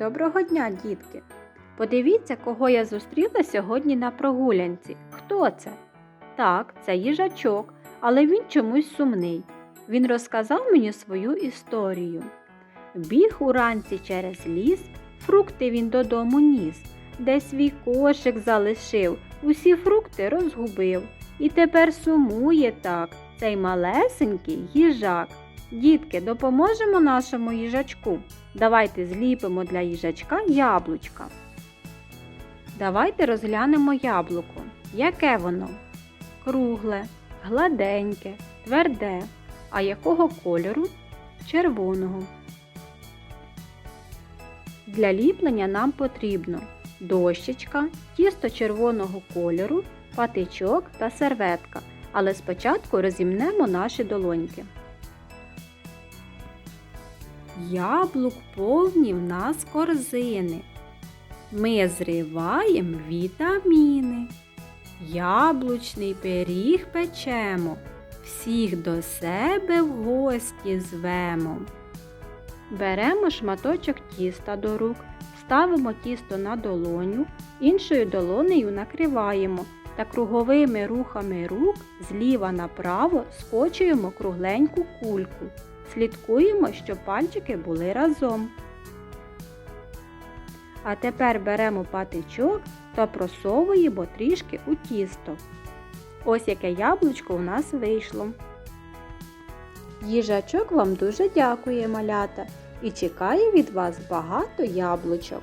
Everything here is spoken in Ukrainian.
Доброго дня, дітки! Подивіться, кого я зустріла сьогодні на прогулянці. Хто це? Так, це їжачок, але він чомусь сумний. Він розказав мені свою історію. Біг уранці через ліс, фрукти він додому ніс, де свій кошик залишив, усі фрукти розгубив. І тепер сумує так цей малесенький їжак. Дітки, допоможемо нашому їжачку. Давайте зліпимо для їжачка яблучка. Давайте розглянемо яблуко. Яке воно? Кругле, гладеньке, тверде. А якого кольору? Червоного. Для ліплення нам потрібно дощечка, тісто червоного кольору, патичок та серветка. Але спочатку розімнемо наші долоньки. Яблук повні в нас корзини. Ми зриваємо вітаміни. Яблучний пиріг печемо, всіх до себе в гості звемо. Беремо шматочок тіста до рук, ставимо тісто на долоню, іншою долонею накриваємо та круговими рухами рук зліва направо скочуємо кругленьку кульку. Слідкуємо, щоб пальчики були разом. А тепер беремо патичок та просовуємо трішки у тісто. Ось яке яблучко у нас вийшло. Їжачок вам дуже дякує, малята, і чекає від вас багато яблучок.